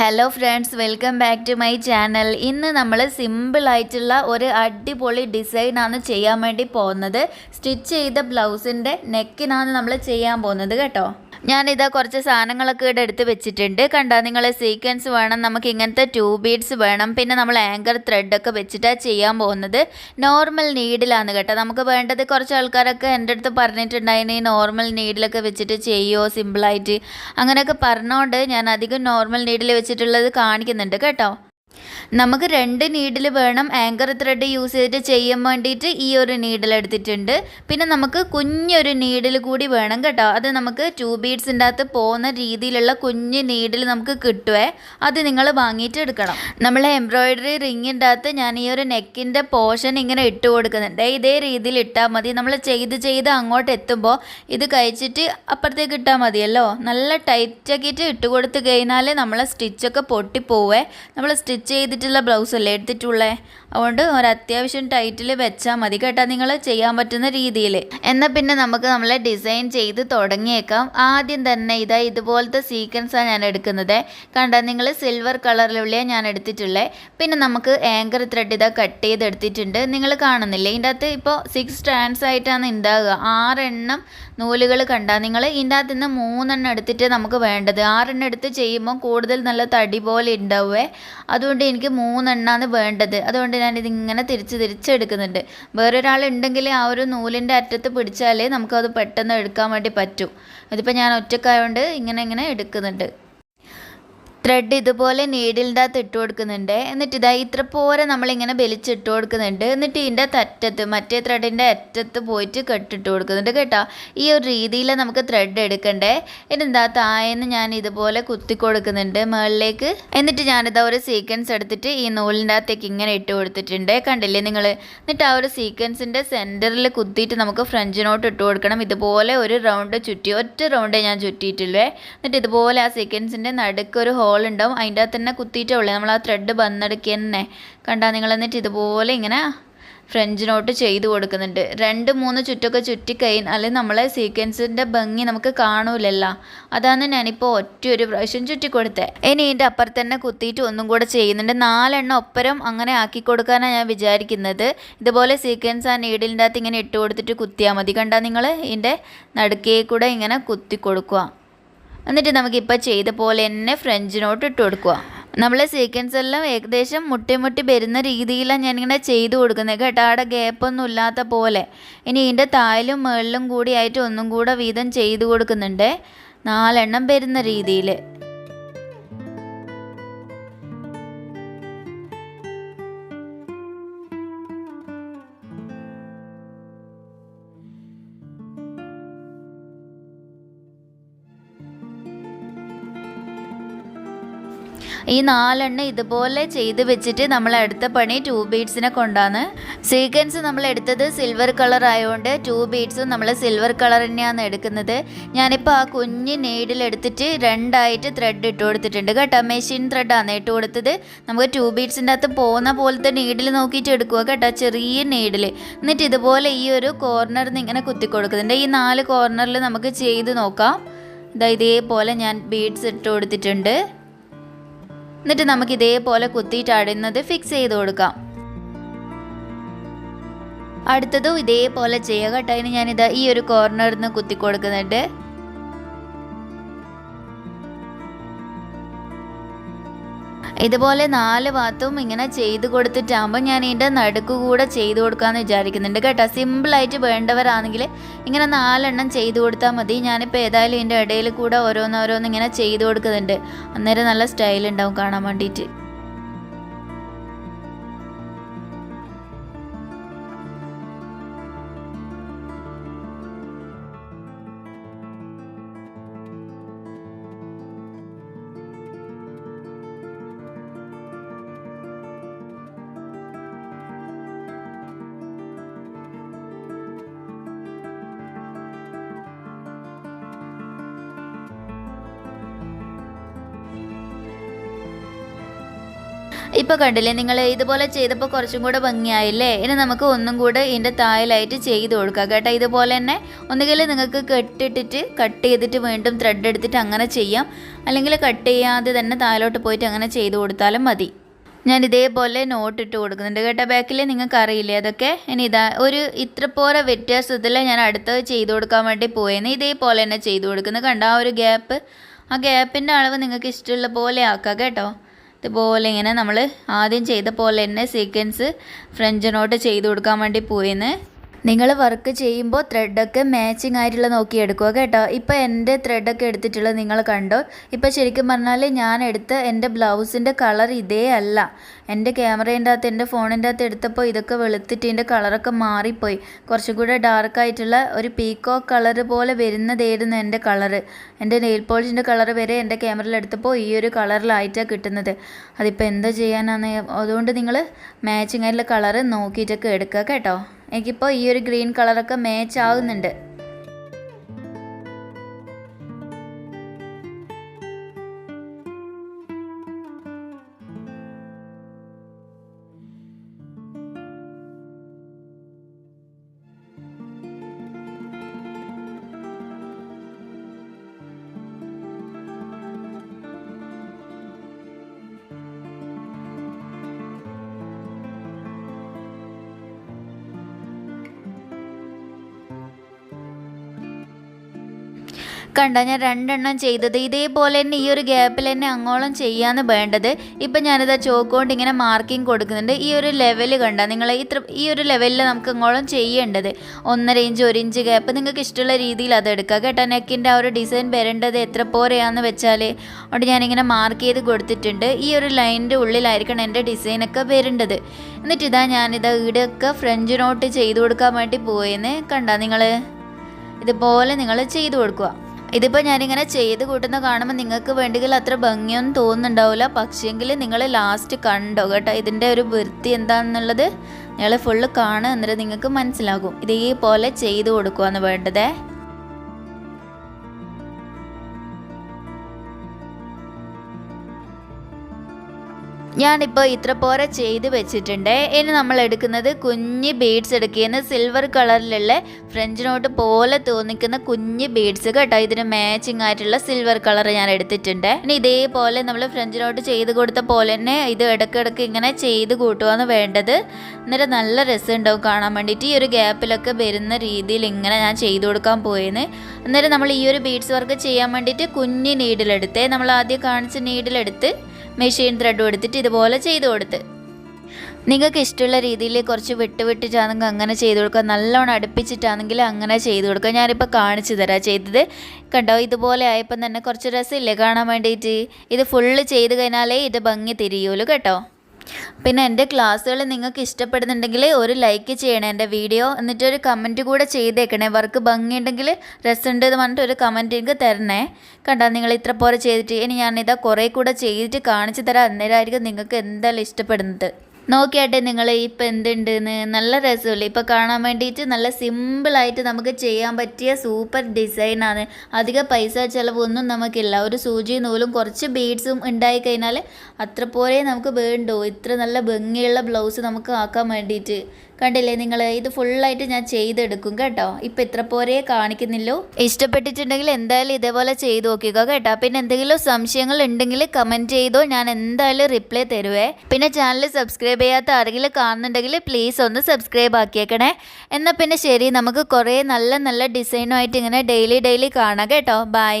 Hello friends welcome back to my channel ഇന്ന് നമ്മൾ സിമ്പിളായിട്ടുള്ള ഒരു അടിപൊളി ഡിസൈനാണ് ചെയ്യാൻ വേണ്ടി പോകുന്നത്. സ്റ്റിച്ച് ചെയ്ത ബ്ലൗസിന്റെ നെക്കിനാണ് നമ്മൾ ചെയ്യാൻ പോകുന്നത് കേട്ടോ. ഞാനിതാ കുറച്ച് സാധനങ്ങളൊക്കെ ഇവിടെ എടുത്ത് വെച്ചിട്ടുണ്ട്. കണ്ടാ നിങ്ങൾ സീക്വൻസ് വേണം നമുക്ക് ഇങ്ങനത്തെ ടൂ ബീഡ്സ് വേണം. പിന്നെ നമ്മൾ ആങ്കർ ത്രെഡൊക്കെ വെച്ചിട്ടാണ് ചെയ്യാൻ പോകുന്നത്. നോർമൽ നീഡിലാണ് കേട്ടോ. നമുക്ക് വേണ്ടത് കുറച്ച് ആൾക്കാരൊക്കെ എന്റെ അടുത്ത് പറഞ്ഞിട്ടുണ്ടായിന് നോർമൽ നീഡിലൊക്കെ വെച്ചിട്ട് ചെയ്യുമോ സിമ്പിളായിട്ട് അങ്ങനെയൊക്കെ പറഞ്ഞുകൊണ്ട് ഞാൻ അധികം നോർമൽ നീഡിൽ വെച്ചിട്ടുള്ളത് കാണിക്കുന്നുണ്ട് കേട്ടോ. നമുക്ക് രണ്ട് നീഡിൽ വേണം. ആങ്കർ ത്രെഡ് യൂസ് ചെയ്തിട്ട് ചെയ്യാൻ വേണ്ടിയിട്ട് ഈ ഒരു നീഡിൽ എടുത്തിട്ടുണ്ട്. പിന്നെ നമുക്ക് കുഞ്ഞൊരു നീഡിൽ കൂടി വേണം കേട്ടോ. അത് നമുക്ക് ടൂ ബീഡ്സിന്റെ അകത്ത് പോകുന്ന രീതിയിലുള്ള കുഞ്ഞ് നീഡിൽ നമുക്ക് കിട്ടുവേ. അത് നിങ്ങൾ വാങ്ങിയിട്ട് എടുക്കണം. നമ്മൾ എംബ്രോയിഡറി റിങ്ങിന്റെ അകത്ത് ഞാൻ ഈ ഒരു നെക്കിന്റെ പോർഷൻ ഇങ്ങനെ ഇട്ട് കൊടുക്കുന്നുണ്ട്. ഇതേ രീതിയിൽ ഇട്ടാൽ മതി. നമ്മൾ ചെയ്ത് ചെയ്ത് അങ്ങോട്ട് എത്തുമ്പോൾ ഇത് കഴിച്ചിട്ട് അപ്പുറത്തേക്ക് ഇട്ടാൽ മതിയല്ലോ. നല്ല ടൈറ്റാക്കിയിട്ട് ഇട്ട് കൊടുത്ത് കഴിഞ്ഞാൽ നമ്മളെ സ്റ്റിച്ചൊക്കെ പൊട്ടിപ്പോവേ. നമ്മൾ സ്റ്റിച്ച് ചെയ്തിട്ടുള്ള ബ്ലൗസ് അല്ലേ എടുത്തിട്ടുള്ളേ? അതുകൊണ്ട് ഒരു അത്യാവശ്യം ടൈറ്റിൽ വെച്ചാൽ മതി കേട്ടോ നിങ്ങൾ ചെയ്യാൻ പറ്റുന്ന രീതിയിൽ എന്നാൽ പിന്നെ നമുക്ക് നമ്മളെ ഡിസൈൻ ചെയ്ത് തുടങ്ങിയേക്കാം. ആദ്യം തന്നെ ഇതാ ഇതുപോലത്തെ സീക്വൻസാണ് ഞാൻ എടുക്കുന്നത്. കണ്ട നിങ്ങൾ സിൽവർ കളറിലുള്ള ഞാൻ എടുത്തിട്ടുള്ളത് പിന്നെ നമുക്ക് ആങ്കർ ത്രെഡ് ഇതാ കട്ട് ചെയ്ത് എടുത്തിട്ടുണ്ട് നിങ്ങൾ കാണുന്നില്ലേ? ഇതിന്റെ അകത്ത് ഇപ്പോൾ സിക്സ് സ്റ്റാൻഡ്സ് ആയിട്ടാണ് ഉണ്ടാകുക ആറെണ്ണം നൂലുകൾ കണ്ടാൽ നിങ്ങൾ ഇതിന്റെ അകത്ത് നിന്ന് മൂന്നെണ്ണം എടുത്തിട്ട് നമുക്ക് വേണ്ടത്. ആറെണ്ണം എടുത്ത് ചെയ്യുമ്പോൾ കൂടുതൽ നല്ല തടി പോലെ ഉണ്ടാവുമേ അതുകൊണ്ട് എനിക്ക് മൂന്നെണ്ണമാണ് വേണ്ടത്. അതുകൊണ്ട് ഞാനിത് ഇങ്ങനെ തിരിച്ച് തിരിച്ചെടുക്കുന്നുണ്ട്. വേറൊരാൾ ഉണ്ടെങ്കിൽ ആ ഒരു നൂലിന്റെ അറ്റത്ത് പിടിച്ചാലേ നമുക്കത് പെട്ടെന്ന് എടുക്കാൻ വേണ്ടി പറ്റും. ഇതിപ്പോൾ ഞാൻ ഒറ്റക്കായതുകൊണ്ട് ഇങ്ങനെ ഇങ്ങനെ എടുക്കുന്നുണ്ട്. ത്രെഡ് ഇതുപോലെ നീഡിലിന്റെ അകത്ത് ഇട്ട് കൊടുക്കുന്നുണ്ട്. എന്നിട്ട് ഇതാ ഇത്ര പോരെ നമ്മളിങ്ങനെ വലിച്ചിട്ട് കൊടുക്കുന്നുണ്ട്. എന്നിട്ട് ഇതിന്റെ അറ്റത്ത് മറ്റേ ത്രെഡിന്റെ അറ്റത്ത് പോയിട്ട് കെട്ടിട്ട് കൊടുക്കുന്നുണ്ട് കേട്ടോ. ഈ ഒരു രീതിയിൽ നമുക്ക് ത്രെഡ് എടുക്കണ്ടേ. എന്നെന്താ താഴെന്ന് ഞാൻ ഇതുപോലെ കുത്തി കൊടുക്കുന്നുണ്ട് മുകളിലേക്ക്. എന്നിട്ട് ഞാനിതാ ഒരു സീക്വൻസ് എടുത്തിട്ട് ഈ നൂലിന്റെ അകത്തേക്ക് ഇങ്ങനെ ഇട്ട് കൊടുത്തിട്ടുണ്ട്. കണ്ടില്ലേ നിങ്ങൾ എന്നിട്ട് ആ ഒരു സീക്വൻസിന്റെ സെന്ററിൽ കുത്തിയിട്ട് നമുക്ക് ഫ്രഞ്ചിനോട്ട് ഇട്ട് കൊടുക്കണം. ഇതുപോലെ ഒരു റൗണ്ട് ചുറ്റി ഒറ്റ റൗണ്ടേ ഞാൻ ചുറ്റിയിട്ടില്ലേ? എന്നിട്ട് ഇതുപോലെ ആ സീക്വൻസിന്റെ നടുക്കൊരു ഹോൾ ഉണ്ടാവും അതിന്റെ അകത്ത് തന്നെ കുത്തിയിട്ടേ ഉള്ളൂ. നമ്മൾ ആ ത്രെഡ് ബന്നെടുക്കുക തന്നെ. കണ്ടാൽ നിങ്ങൾ എന്നിട്ട് ഇതുപോലെ ഇങ്ങനെ ഫ്രഞ്ച് നോട്ട് ചെയ്ത് കൊടുക്കുന്നുണ്ട്. രണ്ട് മൂന്ന് ചുറ്റൊക്കെ ചുറ്റി അല്ലെങ്കിൽ നമ്മളെ സീക്വൻസിന്റെ ഭംഗി നമുക്ക് കാണൂലല്ലോ. അതാണ് ഞാനിപ്പോൾ ഒറ്റ ഒരു പ്രാവശ്യം ചുറ്റി കൊടുത്തത് ഇനി ഇതിന്റെ അപ്പുറത്ത് തന്നെ കുത്തിയിട്ട് ഒന്നും കൂടെ ചെയ്യുന്നുണ്ട്. നാലെണ്ണം ഒപ്പരം അങ്ങനെ ആക്കി കൊടുക്കാനാണ് ഞാൻ വിചാരിക്കുന്നത്. ഇതുപോലെ സീക്വൻസ് ആ നീഡിലിന്റെ അകത്ത് ഇങ്ങനെ ഇട്ട് കൊടുത്തിട്ട് കുത്തിയാൽ മതി. കണ്ടാൽ നിങ്ങൾ ഇതിന്റെ നടുക്കേ കൂടെ ഇങ്ങനെ കുത്തി കൊടുക്കുക എന്നിട്ട് നമുക്കിപ്പോൾ ചെയ്ത പോലെ തന്നെ ഫ്രഞ്ച് നോട്ട് ഇട്ട് കൊടുക്കുക നമ്മളെ സീക്വൻസ് എല്ലാം ഏകദേശം മുട്ടി മുട്ടി വരുന്ന രീതിയിലാണ് ഞാനിങ്ങനെ ചെയ്തു കൊടുക്കുന്നത് കേട്ടോ. അവിടെ ഗ്യാപ്പൊന്നും ഇല്ലാത്ത പോലെ. ഇനി ഇതിന്റെ താഴിലും മുകളിലും കൂടി ആയിട്ട് ഒന്നും കൂടെ വീതം ചെയ്തു കൊടുക്കുന്നുണ്ട്. നാലെണ്ണം വരുന്ന രീതിയിൽ ഈ നാലെണ്ണം ഇതുപോലെ ചെയ്ത് വെച്ചിട്ട് നമ്മൾ അടുത്ത പണി ടൂ ബീഡ്സിനെ കൊണ്ടാണ് സീക്വൻസ് നമ്മൾ എടുത്തത് സിൽവർ കളർ ആയതുകൊണ്ട് ടൂ ബീഡ്സും നമ്മൾ സിൽവർ കളർ തന്നെയാണ് എടുക്കുന്നത്. ഞാനിപ്പോൾ ആ കുഞ്ഞ് നെയ്ഡിലെടുത്തിട്ട് രണ്ടായിട്ട് ത്രെഡ് ഇട്ട് കൊടുത്തിട്ടുണ്ട് കേട്ടോ. മെഷീൻ ത്രെഡാണ് ഇട്ട് കൊടുത്തത്. നമുക്ക് ടൂ ബീഡ്സിന്റെ അകത്ത് പോകുന്ന പോലത്തെ നീഡിൽ നോക്കിയിട്ട് എടുക്കുക കേട്ടോ. ചെറിയ നീഡിൽ എന്നിട്ട് ഇതുപോലെ ഈ ഒരു കോർണറിൽ നിന്ന് ഇങ്ങനെ കുത്തി കൊടുക്കുന്നുണ്ട്. ഈ നാല് കോർണറിൽ നമുക്ക് ചെയ്ത് നോക്കാം. ഇതാ ഇതേപോലെ ഞാൻ ബീഡ്സ് ഇട്ട് കൊടുത്തിട്ടുണ്ട്. എന്നിട്ട് നമുക്ക് ഇതേപോലെ കുത്തിയിട്ട് അടുന്നത് ഫിക്സ് ചെയ്ത് കൊടുക്കാം. അടുത്തതും ഇതേപോലെ ചെയ്യുക കേട്ടോ. അതിന് ഞാനിത് ഈ ഒരു കോർണറിൽ നിന്ന് കുത്തി കൊടുക്കുന്നുണ്ട്. ഇതുപോലെ നാല് ഭാഗത്തും ഇങ്ങനെ ചെയ്ത് കൊടുത്തിട്ടാകുമ്പോൾ ഞാൻ ഇതിന്റെ നടുക്ക് കൂടെ ചെയ്ത് കൊടുക്കാമെന്ന് വിചാരിക്കുന്നുണ്ട് കേട്ടോ. സിമ്പിളായിട്ട് വേണ്ടവരാണെങ്കിൽ ഇങ്ങനെ നാലെണ്ണം ചെയ്ത് കൊടുത്താൽ മതി. ഞാനിപ്പോൾ ഏതായാലും ഇതിന്റെ ഇടയിൽ കൂടെ ഓരോന്നോരോന്ന് ഇങ്ങനെ ചെയ്ത് കൊടുക്കുന്നുണ്ട്. അന്നേരം നല്ല സ്റ്റൈൽ ഉണ്ടാവും കാണാൻ വേണ്ടിയിട്ട്. ഇപ്പോൾ കണ്ടില്ലേ നിങ്ങൾ ഇതുപോലെ ചെയ്തപ്പോൾ കുറച്ചും കൂടെ ഭംഗിയായില്ലേ? ഇനി നമുക്ക് ഒന്നും കൂടെ ഇതിന്റെ തായലായിട്ട് ചെയ്ത് കൊടുക്കാം കേട്ടോ. ഇതുപോലെ തന്നെ ഒന്നുകിൽ നിങ്ങൾക്ക് കെട്ടിട്ടിട്ട് കട്ട് ചെയ്തിട്ട് വീണ്ടും ത്രെഡ് എടുത്തിട്ട് അങ്ങനെ ചെയ്യാം. അല്ലെങ്കിൽ കട്ട് ചെയ്യാതെ തന്നെ താഴോട്ട് പോയിട്ട് അങ്ങനെ ചെയ്ത് കൊടുത്താലും മതി. ഞാൻ ഇതേപോലെ നോട്ട് ഇട്ട് കൊടുക്കുന്നുണ്ട് കേട്ടോ. ബാക്കിൽ നിങ്ങൾക്ക് അറിയില്ലേ അതൊക്കെ? ഇനി ഇതാ ഒരു ഇത്ര പോലെ വ്യത്യാസത്തിൽ ഞാൻ അടുത്തത് ചെയ്ത് കൊടുക്കാൻ വേണ്ടി പോയെന്ന് ഇതേപോലെ തന്നെ ചെയ്ത് കൊടുക്കുന്നത് കണ്ട ആ ഒരു ഗ്യാപ്പ് ആ ഗ്യാപ്പിന്റെ അളവ് നിങ്ങൾക്ക് ഇഷ്ടമുള്ള പോലെ ആക്കാം കേട്ടോ. ഇതുപോലെ ഇങ്ങനെ നമ്മൾ ആദ്യം ചെയ്ത പോലെ തന്നെ സീക്വൻസ് ഫ്രഞ്ച് നോട്ട് ചെയ്ത് കൊടുക്കാൻ വേണ്ടി പോയെന്ന്. നിങ്ങൾ വർക്ക് ചെയ്യുമ്പോൾ ത്രെഡൊക്കെ മാച്ചിങ് ആയിട്ടുള്ള നോക്കി എടുക്കുക കേട്ടോ. ഇപ്പോൾ എന്റെ ത്രെഡൊക്കെ എടുത്തിട്ടുള്ളത് നിങ്ങൾ കണ്ടോ? ഇപ്പോൾ ശരിക്കും പറഞ്ഞാൽ ഞാൻ എടുത്ത എന്റെ ബ്ലൗസിന്റെ കളർ ഇതേ അല്ല. എന്റെ ക്യാമറേന്റെ അകത്ത് എന്റെ ഫോണിന്റെ അകത്ത് എടുത്തപ്പോൾ ഇതൊക്കെ വെളുത്തിട്ട് ഇതിന്റെ കളറൊക്കെ മാറിപ്പോയി. കുറച്ചും കൂടെ ഡാർക്കായിട്ടുള്ള ഒരു പീക്കോ കളർ പോലെ വരുന്നതായിരുന്നു എന്റെ കളറ് എന്റെ നെയിൽ പോളിഷിന്റെ കളർ വരെ എന്റെ ക്യാമറയിൽ എടുത്തപ്പോൾ ഈ ഒരു കളറിലായിട്ടാണ് കിട്ടുന്നത്. അതിപ്പോൾ എന്താ ചെയ്യാനാണ് അതുകൊണ്ട് നിങ്ങൾ മാച്ചിങ് ആയിട്ടുള്ള കളർ നോക്കിയിട്ടൊക്കെ എടുക്കുക കേട്ടോ. എനിക്കിപ്പോൾ ഈ ഒരു ഗ്രീൻ കളറൊക്കെ മാച്ച് ആകുന്നുണ്ട് കണ്ട ഞാൻ രണ്ടെണ്ണം ചെയ്തത്. ഇതേപോലെ തന്നെ ഈ ഒരു ഗ്യാപ്പിൽ തന്നെ അങ്ങോളം ചെയ്യാന്ന് വേണ്ടത്. ഇപ്പം ഞാനിത് ചോക്ക് കൊണ്ട് ഇങ്ങനെ മാർക്കിംഗ് കൊടുക്കുന്നുണ്ട്. ഈ ഒരു ലെവൽ കണ്ട നിങ്ങൾ ഇത്ര ഈ ഒരു ലെവലിൽ നമുക്ക് അങ്ങോളം ചെയ്യേണ്ടത്. ഒന്നര ഇഞ്ച് ഒരു ഇഞ്ച് ഗ്യാപ്പ് നിങ്ങൾക്ക് ഇഷ്ടമുള്ള രീതിയിൽ അത് എടുക്കുക കേട്ടോ. നെക്കിന്റെ ആ ഒരു ഡിസൈൻ വരേണ്ടത് എത്ര പോരെയാന്ന് വെച്ചാൽ അവിടെ ഞാനിങ്ങനെ മാർക്ക് ചെയ്ത് കൊടുത്തിട്ടുണ്ട്. ഈ ഒരു ലൈനിന്റെ ഉള്ളിലായിരിക്കണം എന്റെ ഡിസൈനൊക്കെ വരേണ്ടത്. എന്നിട്ട് ഇതാ ഞാനിതാ ഇവിടെയൊക്കെ ഫ്രഞ്ച് നോട്ട് ചെയ്ത് കൊടുക്കാൻ വേണ്ടി പോയെന്ന്. കണ്ട നിങ്ങൾ ഇതുപോലെ നിങ്ങൾ ചെയ്തു കൊടുക്കുക. ഇതിപ്പോൾ ഞാനിങ്ങനെ ചെയ്ത് കൂട്ടുന്ന കാണുമ്പോൾ നിങ്ങൾക്ക് വേണ്ടെങ്കിൽ അത്ര ഭംഗിയൊന്നും തോന്നുന്നുണ്ടാവില്ല പക്ഷേങ്കിൽ നിങ്ങൾ ലാസ്റ്റ് കണ്ടോ കേട്ടോ? ഇതിന്റെ ഒരു വൃത്തി എന്താണെന്നുള്ളത് നിങ്ങൾ ഫുള്ള് കാണുക എന്നിട്ട് നിങ്ങൾക്ക് മനസ്സിലാകും. ഇതേപോലെ ചെയ്ത് കൊടുക്കുകയാണ് വേണ്ടതേ. ഞാനിപ്പോൾ ഇത്ര പോരെ ചെയ്ത് വെച്ചിട്ടുണ്ട്. ഇനി നമ്മൾ എടുക്കുന്നത് കുഞ്ഞ് ബീഡ്സ് എടുക്കുന്ന സിൽവർ കളറിലുള്ള ഫ്രഞ്ച് നോട്ട് പോലെ തോന്നിക്കുന്ന കുഞ്ഞ് ബീഡ്സ് കേട്ടോ. ഇതിന് മാച്ചിങ് ആയിട്ടുള്ള സിൽവർ കളർ ഞാൻ എടുത്തിട്ടുണ്ട്. ഇനി ഇതേപോലെ നമ്മൾ ഫ്രഞ്ച് നോട്ട് ചെയ്ത് കൊടുത്ത പോലെ തന്നെ ഇത് ഇടയ്ക്കിടയ്ക്ക് ഇങ്ങനെ ചെയ്ത് കൂട്ടുകയാണ് വേണ്ടത്. എന്നിട്ട് നല്ല രസം ഉണ്ടാവും കാണാൻ വേണ്ടിയിട്ട്. ഈ ഒരു ഗ്യാപ്പിലൊക്കെ വരുന്ന രീതിയിൽ ഇങ്ങനെ ഞാൻ ചെയ്ത് കൊടുക്കാൻ പോയെന്ന്. അന്നേരം നമ്മൾ ഈ ഒരു ബീഡ്സ് വർക്ക് ചെയ്യാൻ വേണ്ടിയിട്ട് കുഞ്ഞ് നീഡിലെടുത്തേ നമ്മൾ ആദ്യം കാണിച്ച നീഡിലെടുത്ത് മെഷീൻ ത്രെഡും എടുത്തിട്ട് ഇതുപോലെ ചെയ്ത് കൊടുത്ത്. നിങ്ങൾക്ക് ഇഷ്ടമുള്ള രീതിയിൽ കുറച്ച് വിട്ട് വിട്ടിട്ടാണെങ്കിൽ അങ്ങനെ ചെയ്ത് കൊടുക്കുക. നല്ലോണം അടുപ്പിച്ചിട്ടാണെങ്കിൽ അങ്ങനെ ചെയ്ത് കൊടുക്കുക. ഞാനിപ്പോൾ കാണിച്ചു തരാം. ചെയ്തത് കണ്ടോ? ഇതുപോലെ ആയപ്പം തന്നെ കുറച്ച് രസമില്ലേ കാണാൻ വേണ്ടിയിട്ട്? ഇത് ഫുള്ള് ചെയ്ത് കഴിഞ്ഞാലേ ഇത് ഭംഗി തിരിയുള്ളൂ കേട്ടോ. പിന്നെ എന്റെ ക്ലാസ്സുകൾ നിങ്ങൾക്ക് ഇഷ്ടപ്പെടുന്നുണ്ടെങ്കിൽ ഒരു ലൈക്ക് ചെയ്യണേ എന്റെ വീഡിയോ. എന്നിട്ട് ഒരു കമന്റ് കൂടെ ചെയ്തേക്കണേ. വർക്ക് ഭംഗിയുണ്ടെങ്കിൽ രസമുണ്ട് എന്ന് പറഞ്ഞിട്ട് ഒരു കമന്റ് എനിക്ക് തരണേ. കണ്ടാ നിങ്ങൾ ഇത്ര പോലെ ചെയ്തിട്ട് ഇനി ഞാനിതാ കുറേ കൂടെ ചെയ്തിട്ട് കാണിച്ചു തരാം. അന്നേരമായിരിക്കും നിങ്ങൾക്ക് എന്തായാലും ഇഷ്ടപ്പെടുന്നത്. നോക്കിയാട്ടെ നിങ്ങൾ ഇപ്പം എന്തുണ്ടെന്ന്. നല്ല രസമല്ലേ? ഇപ്പം കാണാൻ വേണ്ടിയിട്ട് നല്ല സിമ്പിളായിട്ട് നമുക്ക് ചെയ്യാൻ പറ്റിയ സൂപ്പർ ഡിസൈനാണ് അധിക പൈസ ചിലവൊന്നും നമുക്കില്ല. ഒരു സൂചി നൂലും കുറച്ച് ബീഡ്സും ഉണ്ടായി കഴിഞ്ഞാൽ അത്ര പോലെ നമുക്ക് വേണ്ടോ? ഇത്ര നല്ല ഭംഗിയുള്ള ബ്ലൗസ് നമുക്ക് ആക്കാൻ വേണ്ടിയിട്ട്. കണ്ടില്ലേ നിങ്ങൾ ഇത് ഫുള്ളായിട്ട് ഞാൻ ചെയ്തെടുക്കും കേട്ടോ. ഇപ്പം ഇത്ര പോരെ കാണിക്കുന്നില്ലോ. ഇഷ്ടപ്പെട്ടിട്ടുണ്ടെങ്കിൽ എന്തായാലും ഇതേപോലെ ചെയ്ത് നോക്കുക കേട്ടോ. പിന്നെ എന്തെങ്കിലും സംശയങ്ങൾ ഉണ്ടെങ്കിൽ കമന്റ് ചെയ്തോ. ഞാൻ എന്തായാലും റിപ്ലൈ തരുവേ. പിന്നെ ചാനൽ സബ്സ്ക്രൈബ് ചെയ്യാത്ത ആരെങ്കിലും കാണുന്നുണ്ടെങ്കിൽ പ്ലീസ് ഒന്ന് സബ്സ്ക്രൈബ് ആക്കിയേക്കണേ. എന്നാൽ പിന്നെ ശരി നമുക്ക് കുറേ നല്ല നല്ല ഡിസൈനുമായിട്ട് ഇങ്ങനെ ഡെയിലി ഡെയിലി കാണാം കേട്ടോ. ബൈ